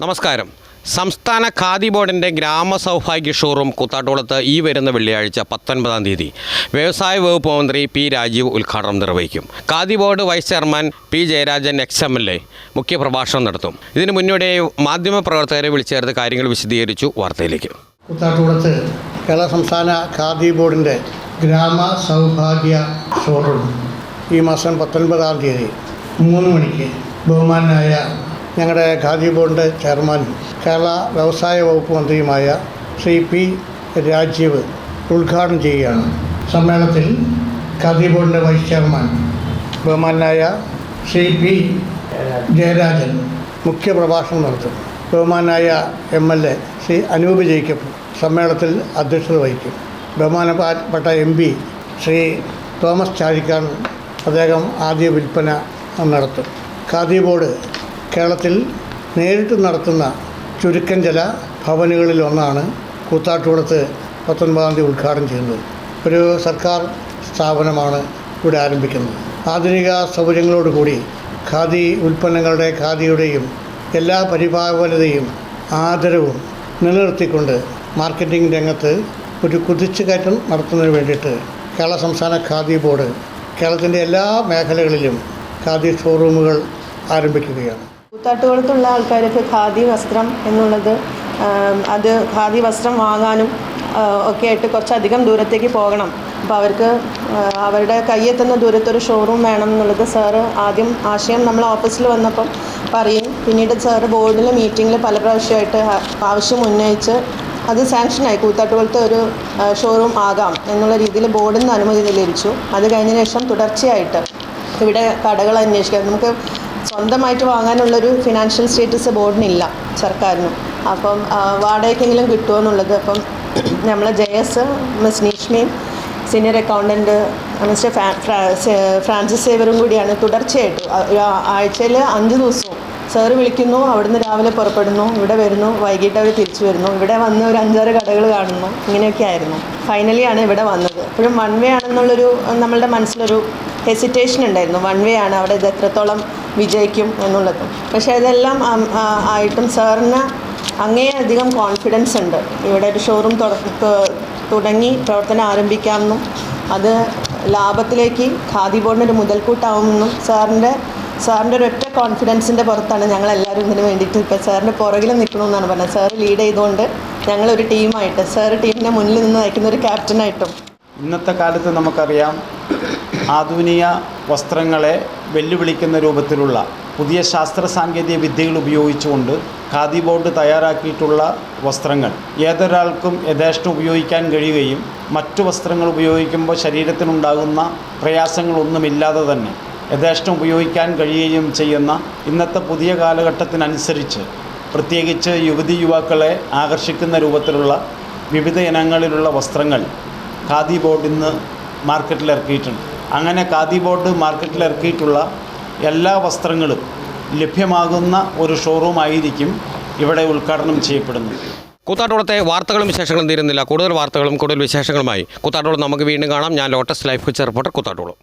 നമസ്കാരം. സംസ്ഥാന ഖാദി ബോർഡിന്റെ ഗ്രാമസൗഭാഗ്യ ഷോറൂം കൂത്താട്ടോളത്ത് ഈ വരുന്ന വെള്ളിയാഴ്ച പത്തൊൻപതാം തീയതി വ്യവസായ വകുപ്പ് മന്ത്രി പി രാജീവ് ഉദ്ഘാടനം നിർവഹിക്കും. Khadi board vice chairman P Jayarajan ex M L A മുഖ്യപ്രഭാഷണം നടത്തും. ഇതിനു മുന്നോടിയായി മാധ്യമപ്രവർത്തകരെ വിളിച്ചേർത്ത് കാര്യങ്ങൾ വിശദീകരിച്ചു വാർത്തയിലേക്ക്. കൂത്താട്ടുകുളത്ത് കേരള സംസ്ഥാന ഖാദി ബോർഡിന്റെ ഗ്രാമ സൗഭാഗ്യ ഷോറൂം ഈ മാസം പത്തൊൻപതാം തീയതി മൂന്ന് മണിക്ക് ബഹുമാനായ ഞങ്ങളുടെ ഖാദി ബോർഡിന്റെ ചെയർമാനും കേരള വ്യവസായ വകുപ്പ് മന്ത്രിയുമായ ശ്രീ പി രാജീവ് ഉദ്ഘാടനം ചെയ്യുകയാണ്. സമ്മേളനത്തിൽ ഖാദി ബോർഡിന്റെ വൈസ് ചെയർമാൻ ബഹുമാനായ ശ്രീ പി ജയരാജൻ മുഖ്യപ്രഭാഷണം നടത്തും. ബഹുമാനായ M L A Shri Anoop Jacob സമ്മേളനത്തിൽ അധ്യക്ഷത വഹിക്കും. ബഹുമാനപ്പെട്ട എം പി ശ്രീ തോമസ് ചാഴിക്കാൻ അദ്ദേഹം ആദ്യ വിൽപ്പന നടത്തും. ഖാദി ബോർഡ് കേരളത്തിൽ നേരിട്ട് നടത്തുന്ന ചുരുക്കം ചില ഭവനുകളിൽ ഒന്നാണ് കൂത്താട്ടുകുളത്ത് പത്തൊൻപതാം തീയതി ഉദ്ഘാടനം ചെയ്യുന്നത്. ഒരു സർക്കാർ സ്ഥാപനമാണ് ഇവിടെ ആരംഭിക്കുന്നത്. ആധുനിക സൗകര്യങ്ങളോടുകൂടി ഖാദി ഉൽപ്പന്നങ്ങളുടെ ഖാദിയുടെയും എല്ലാ പരിപാലനതയും ആദരവും നിലനിർത്തിക്കൊണ്ട് മാർക്കറ്റിംഗ് രംഗത്ത് ഒരു കുതിച്ചുകയറ്റം നടത്തുന്നതിന് വേണ്ടിയിട്ട് കേരള സംസ്ഥാന ഖാദി ബോർഡ് കേരളത്തിന്റെ എല്ലാ മേഖലകളിലും ഖാദി ഷോറൂമുകൾ ആരംഭിക്കുകയാണ്. കൂത്താട്ടുകുളത്തുള്ള ആൾക്കാർക്ക് ഖാദി വസ്ത്രം എന്നുള്ളത് അത് ഖാദി വസ്ത്രം വാങ്ങാനും ഒക്കെ ആയിട്ട് കുറച്ചധികം ദൂരത്തേക്ക് പോകണം. അപ്പോൾ അവർക്ക് അവരുടെ കയ്യെത്തുന്ന ദൂരത്തൊരു ഷോറൂം വേണം എന്നുള്ളത് സാറ് ആദ്യം ആശയം നമ്മൾ ഓഫീസിൽ വന്നപ്പം പറയും. പിന്നീട് സാറ് ബോർഡിൽ മീറ്റിങ്ങിൽ പല പ്രാവശ്യമായിട്ട് ആവശ്യം ഉന്നയിച്ച് അത് സാങ്ഷനായി കൂത്താട്ടുകുളത്ത് ഒരു ഷോറൂം ആകാം എന്നുള്ള രീതിയിൽ ബോർഡിൽ നിന്ന് അനുമതി ലഭിച്ചു. അത് കഴിഞ്ഞ ശേഷം തുടർച്ചയായിട്ട് ഇവിടെ കടകൾ അന്വേഷിക്കാം. നമുക്ക് സ്വന്തമായിട്ട് വാങ്ങാനുള്ളൊരു ഫിനാൻഷ്യൽ സ്റ്റേറ്റസ് ബോർഡിനില്ല സർക്കാരിനും. അപ്പം വാടകയ്ക്കെങ്കിലും കിട്ടുമോ എന്നുള്ളത് അപ്പം നമ്മൾ ജെ എസ് മിസ് നീഷ്മയും സീനിയർ അക്കൗണ്ടന്റ് മിസ്റ്റർ ഫ്രാൻസിസ് സേവറും കൂടിയാണ് തുടർച്ചയായിട്ട് ആഴ്ചയിൽ അഞ്ച് ദിവസവും സാറ് വിളിക്കുന്നു അവിടുന്ന് രാവിലെ പുറപ്പെടുന്നു ഇവിടെ വരുന്നു വൈകിട്ട് അവർ തിരിച്ചു വരുന്നു ഇവിടെ വന്ന് ഒരു അഞ്ചാറ് കടകൾ കാണുന്നു ഇങ്ങനെയൊക്കെ ആയിരുന്നു. ഫൈനലി ആണ് ഇവിടെ വന്നത്. ഇപ്പോഴും വൺ വേ ആണെന്നുള്ളൊരു നമ്മളുടെ മനസ്സിലൊരു ഹെസിറ്റേഷൻ ഉണ്ടായിരുന്നു. വൺ വേ ആണ് അവിടെ ഇത് എത്രത്തോളം വിജയിക്കും എന്നുള്ളത്. പക്ഷേ ഇതെല്ലാം ആയിട്ടും സാറിന് അങ്ങേയധികം കോൺഫിഡൻസ് ഉണ്ട്. ഇവിടെ ഒരു ഷോറൂം തുടങ്ങി പ്രവർത്തനം ആരംഭിക്കാമെന്നും അത് ലാഭത്തിലേക്ക് ഖാദി ബോർഡിന് ഒരു മുതൽക്കൂട്ടാവുമെന്നും സാറിന്റെ സാറിന്റെ ഒരൊറ്റ കോൺഫിഡൻസിന്റെ പുറത്താണ് ഞങ്ങൾ എല്ലാവരും ഇതിന് വേണ്ടിയിട്ട് ഇപ്പോൾ സാറിന്റെ പുറകിൽ നിൽക്കണമെന്നാണ് പറഞ്ഞത്. സാർ ലീഡ് ചെയ്തുകൊണ്ട് ഞങ്ങളൊരു ടീമായിട്ട് സാർ ടീമിനെ മുന്നിൽ നിന്ന് നയിക്കുന്ന ഒരു ക്യാപ്റ്റനായിട്ടും ഇന്നത്തെ കാലത്ത് നമുക്കറിയാം ആധുനിക വസ്ത്രങ്ങളെ വെല്ലുവിളിക്കുന്ന രൂപത്തിലുള്ള പുതിയ ശാസ്ത്ര സാങ്കേതിക വിദ്യകൾ ഉപയോഗിച്ചുകൊണ്ട് ഖാദി ബോർഡ് തയ്യാറാക്കിയിട്ടുള്ള വസ്ത്രങ്ങൾ. ഏതൊരാൾക്കും യഥേഷ്ടം ഉപയോഗിക്കാൻ കഴിയുകയും മറ്റു വസ്ത്രങ്ങൾ ഉപയോഗിക്കുമ്പോൾ ശരീരത്തിനുണ്ടാകുന്ന പ്രയാസങ്ങളൊന്നുമില്ലാതെ തന്നെ യഥേഷ്ടം ഉപയോഗിക്കാൻ കഴിയുകയും ചെയ്യുന്ന ഇന്നത്തെ പുതിയ കാലഘട്ടത്തിനനുസരിച്ച് പ്രത്യേകിച്ച് യുവതി യുവാക്കളെ ആകർഷിക്കുന്ന രൂപത്തിലുള്ള വിവിധ ഇനങ്ങളിലുള്ള വസ്ത്രങ്ങൾ ഖാദി ബോർഡ് ഇന്ന് മാർക്കറ്റിൽ ഇറക്കിയിട്ടുണ്ട്. അങ്ങനെ ഖാദി ബോർഡ് മാർക്കറ്റിൽ ഇറക്കിയിട്ടുള്ള എല്ലാ വസ്ത്രങ്ങളും ലഭ്യമാകുന്ന ഒരു ഷോറൂം ആയിരിക്കും ഇവിടെ ഉദ്ഘാടനം ചെയ്യപ്പെടുന്നത്. കൂത്താട്ടോളത്തെ വാർത്തകളും വിശേഷങ്ങളും തീരുന്നില്ല. കൂടുതൽ വാർത്തകളും കൂടുതൽ വിശേഷങ്ങളുമായി കൂത്താട്ടോളം നമുക്ക് വീണ്ടും കാണാം. ഞാൻ ലോട്ടസ് ലൈഫ് വെച്ച റിപ്പോർട്ടർ കൂത്താട്ടോളം.